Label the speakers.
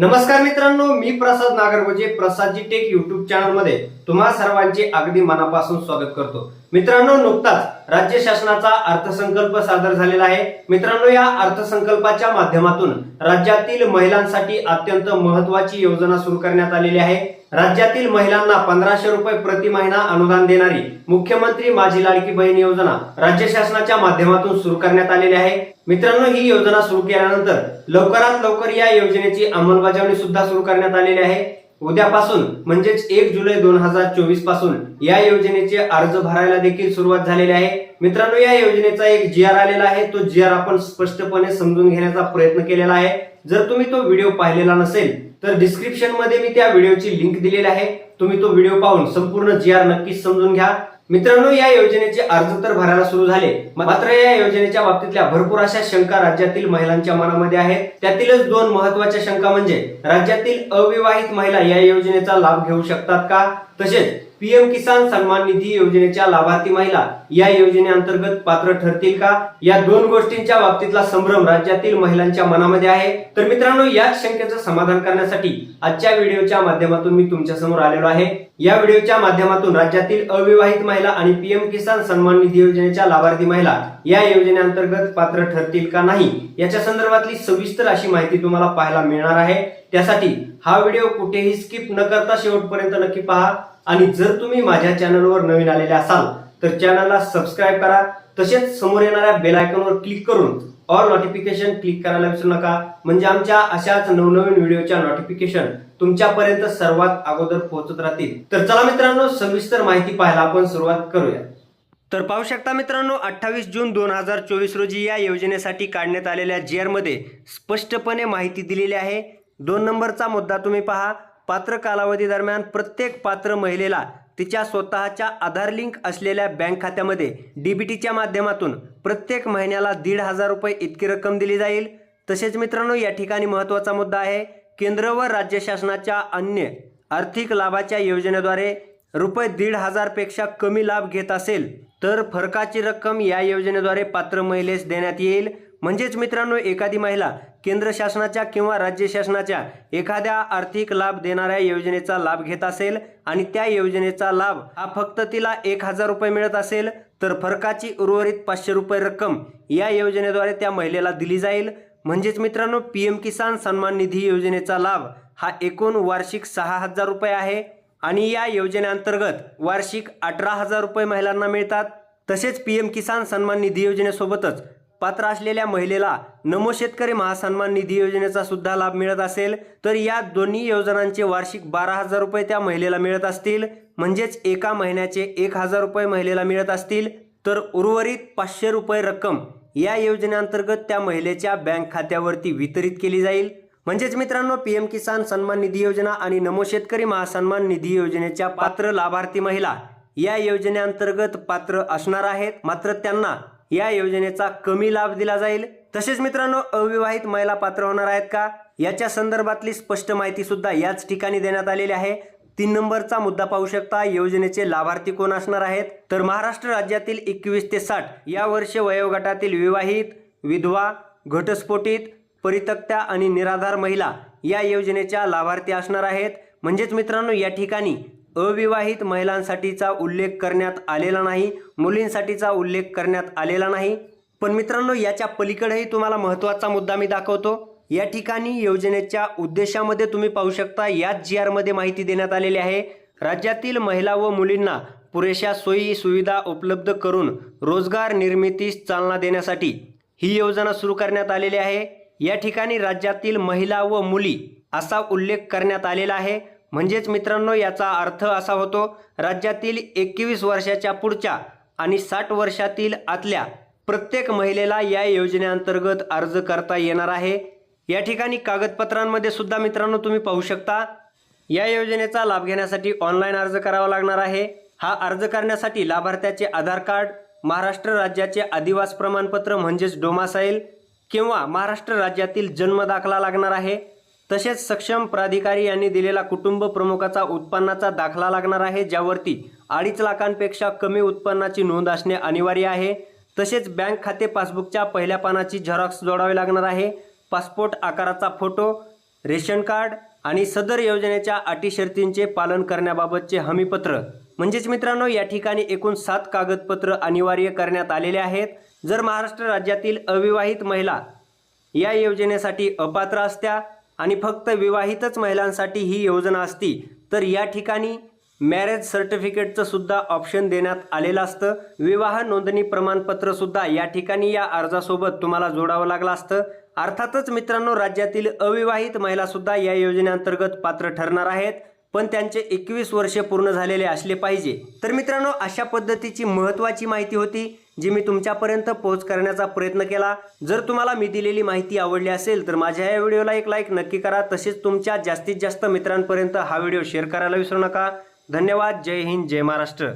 Speaker 1: नमस्कार मित्रांनो मी प्रसाद नागरगोजे प्रसादजी टेक युट्यूब चॅनलमध्ये तुम्हा सर्वांचे अगदी मनापासून स्वागत करतो. मित्रांनो नुकताच राज्य शासनाचा अर्थसंकल्प सादर झालेला आहे. मित्रांनो या अर्थसंकल्पाच्या माध्यमातून राज्यातील महिलांसाठी अत्यंत महत्वाची योजना सुरू करण्यात आलेली आहे. राज्यातील महिलांना पंधराशे रुपये प्रति महिना अनुदान देणारी मुख्यमंत्री माझी लाडकी बहीण योजना राज्य शासनाच्या माध्यमातून सुरू करण्यात आलेली आहे. मित्रांनो ही योजना सुरू केल्यानंतर लवकरात लवकर या योजनेची अंमलबजावणी सुद्धा सुरू करण्यात आलेली आहे. उद्यापासून म्हणजेच एक जुलै दोन हजार चोवीसपासून या योजनेचे अर्ज भरायला देखील सुरुवात झालेली आहे. मित्रांनो या योजनेचा एक जी आर आलेला आहे. तो जी आर आपण स्पष्टपणे समजून घेण्याचा प्रयत्न केलेला आहे. जर तुम्ही तो व्हिडिओ पाहिलेला नसेल तर डिस्क्रिप्शनमध्ये मी त्या व्हिडिओची लिंक दिलेली आहे. तुम्ही तो व्हिडिओ पाहून संपूर्ण जी आर नक्कीच समजून घ्या. मित्रांनो या योजनेचे अर्ज तर भरायला सुरू झाले. मात्र या योजनेच्या बाबतीतल्या भरपूर अशा शंका राज्यातील महिलांच्या मनामध्ये आहेत. त्यातीलच दोन महत्त्वाच्या शंका म्हणजे राज्यातील अविवाहित महिला या योजनेचा लाभ घेऊ शकतात का? तसेच पीएम किसान सन्मान निधी योजनेच्या लाभार्थी महिला या योजनेअंतर्गत पात्र ठरतील का? या दोन गोष्टींच्या बाबतीतला संभ्रम राज्यातील महिलांच्या मनामध्ये आहे. तर मित्रांनो याच शंकेचं समाधान करण्यासाठी आजच्या व्हिडिओच्या माध्यमातून मी तुमच्यासमोर आलेलो आहे. या व्हिडिओच्या माध्यमातून राज्यातील अविवाहित महिला आणि पीएम किसान सन्मान निधी योजनेच्या लाभार्थी महिला या योजनेअंतर्गत पात्र ठरतील का नाही याच्या संदर्भातली सविस्तर अशी माहिती तुम्हाला पाहायला मिळणार आहे. त्यासाठी हा व्हिडिओ कुठेही स्किप न करता शेवटपर्यंत नक्की पहा. आणि जर तुम्ही माझ्या चॅनलवर नवीन आलेले असाल तर चॅनलला सबस्क्राईब करा. तसेच समोर येणाऱ्या बेल आयकॉनवर क्लिक करून ऑल नोटिफिकेशन क्लिक करायला विसरू नका. म्हणजे आमच्या अशाच नवनवीन व्हिडिओच्या नोटिफिकेशन तुमच्यापर्यंत सर्वात अगोदर पोहोचत राहतील. तर चला मित्रांनो सविस्तर माहिती पाहायला आपण सुरुवात करूया. तर पाहू शकता मित्रांनो अठ्ठावीस जून दोन हजार चोवीस रोजी या योजनेसाठी काढण्यात आलेल्या जी स्पष्टपणे माहिती दिलेली आहे. दोन नंबरचा मुद्दा तुम्ही पहा. पात्र कालावधी दरम्यान प्रत्येक पात्र महिलेला तिच्या स्वतःच्या आधार लिंक असलेल्या बँक खात्यामध्ये डी बी टीच्या माध्यमातून प्रत्येक महिन्याला दीड हजार रुपये इतकी रक्कम दिली जाईल. तसेच मित्रांनो या ठिकाणी महत्त्वाचा मुद्दा आहे केंद्र व राज्य शासनाच्या अन्य आर्थिक लाभाच्या योजनेद्वारे रुपये दीड हजारपेक्षा कमी लाभ घेत असेल तर फरकाची रक्कम या योजनेद्वारे पात्र महिलेस देण्यात येईल. म्हणजेच मित्रांनो एखादी महिला केंद्र शासनाच्या किंवा राज्य शासनाच्या एखाद्या आर्थिक लाभ देणाऱ्या योजनेचा लाभ घेत असेल आणि त्या योजनेचा लाभ हा फक्त तिला एक हजार रुपये मिळत असेल तर फरकाची उर्वरित पाचशे रुपये रक्कम या योजनेद्वारे त्या महिलेला दिली जाईल. म्हणजेच मित्रांनो पी एम किसान सन्मान निधी योजनेचा लाभ हा एकूण वार्षिक सहा हजार रुपये आहे आणि या योजनेअंतर्गत वार्षिक अठरा हजार रुपये महिलांना मिळतात. तसेच पी एम किसान सन्मान निधी योजनेसोबतच पात्र असलेल्या महिलेला नमो शेतकरी महासन्मान निधी योजनेचा सुद्धा लाभ मिळत असेल तर या दोन्ही योजनांचे वार्षिक बारा हजार रुपये त्या महिलेला मिळत असतील. म्हणजेच एका महिन्याचे एक हजार रुपये महिलेला मिळत असतील. तर उर्वरित पाचशे रुपये रक्कम या योजनेअंतर्गत त्या महिलेच्या बँक खात्यावरती वितरित केली जाईल. म्हणजेच मित्रांनो पी एम किसान सन्मान निधी योजना आणि नमो शेतकरी महासन्मान निधी योजनेच्या पात्र लाभार्थी महिला या योजनेअंतर्गत पात्र असणार आहेत. मात्र त्यांना या योजनेचा कमी लाभ दिला जाईल. तसेच मित्रांनो अविवाहित महिला पात्र होणार आहेत का? याच्या संदर्भातली स्पष्ट माहिती सुद्धा याच ठिकाणी देण्यात आलेली आहे. तीन नंबरचा मुद्दा पाहू शकता योजनेचे लाभार्थी कोण असणार आहेत? तर महाराष्ट्र राज्यातील एकवीस ते साठ या वर्ष वयोगटातील विवाहित विधवा घटस्फोटित परितक्त्या आणि निराधार महिला या योजनेच्या लाभार्थी असणार आहेत. म्हणजेच मित्रांनो या ठिकाणी अविवाहित महिलांसाठीचा उल्लेख करण्यात आलेला नाही मुलींसाठीचा उल्लेख करण्यात आलेला नाही. पण मित्रांनो याच्या पलीकडेही तुम्हाला महत्त्वाचा मुद्दा मी दाखवतो. या ठिकाणी योजनेच्या उद्देशामध्ये तुम्ही पाहू शकता याच जी आरमध्ये माहिती देण्यात आलेली आहे. राज्यातील महिला व मुलींना पुरेशा सोयी सुविधा उपलब्ध करून रोजगार निर्मितीस चालना देण्यासाठी ही योजना सुरू करण्यात आलेली आहे. या ठिकाणी राज्यातील महिला व मुली असा उल्लेख करण्यात आलेला आहे. म्हणजेच मित्रांनो याचा अर्थ असा होतो राज्यातील एकवीस वर्षाच्या पुढच्या आणि साठ वर्षातील आतल्या प्रत्येक महिलेला या योजनेअंतर्गत अर्ज करता येणार आहे. या ठिकाणी कागदपत्रांमध्ये सुद्धा मित्रांनो तुम्ही पाहू शकता या योजनेचा लाभ घेण्यासाठी ऑनलाईन अर्ज करावा लागणार आहे. हा अर्ज करण्यासाठी लाभार्थ्याचे आधार कार्ड महाराष्ट्र राज्याचे आदिवास प्रमाणपत्र म्हणजेच डोमासाईल किंवा महाराष्ट्र राज्यातील जन्म दाखला लागणार आहे. तसेच सक्षम प्राधिकारी यांनी दिलेला कुटुंब प्रमुखाचा उत्पन्नाचा दाखला लागणार आहे ज्यावरती अडीच लाखांपेक्षा कमी उत्पन्नाची नोंद असणे अनिवार्य आहे. तसेच बँक खाते पासबुकच्या पहिल्या पानाची झेरॉक्स जोडावी लागणार आहे. पासपोर्ट आकाराचा फोटो रेशन कार्ड आणि सदर योजनेच्या अटी शर्तींचे पालन करण्याबाबतचे हमीपत्र. म्हणजेच मित्रांनो या ठिकाणी एकूण सात कागदपत्र अनिवार्य करण्यात आलेले आहेत. जर महाराष्ट्र राज्यातील अविवाहित महिला या योजनेसाठी अपात्र असत्या आणि फक्त विवाहितच महिलांसाठी ही योजना असती तर या ठिकाणी मॅरेज सर्टिफिकेटचं सुद्धा ऑप्शन देण्यात आलेलं असतं. विवाह नोंदणी प्रमाणपत्रसुद्धा या ठिकाणी या अर्जासोबत तुम्हाला जोडावं लागलं असतं. अर्थातच मित्रांनो राज्यातील अविवाहित महिलासुद्धा या योजनेअंतर्गत पात्र ठरणार आहेत पण त्यांचे एकवीस वर्षे पूर्ण झालेले असले पाहिजे. तर मित्रांनो अशा पद्धतीची महत्त्वाची माहिती होती. जी मी तुमच्यापर्यंत पोहोच करण्याचा प्रयत्न केला. जर तुम्हाला मी दिलेली माहिती आवडली असेल तर माझ्या या व्हिडिओला एक लाईक नक्की करा. तसेच तुमच्या जास्तीत जास्त मित्रांपर्यंत हा व्हिडिओ शेअर करायला विसरू नका. धन्यवाद. जय हिंद. जय महाराष्ट्र.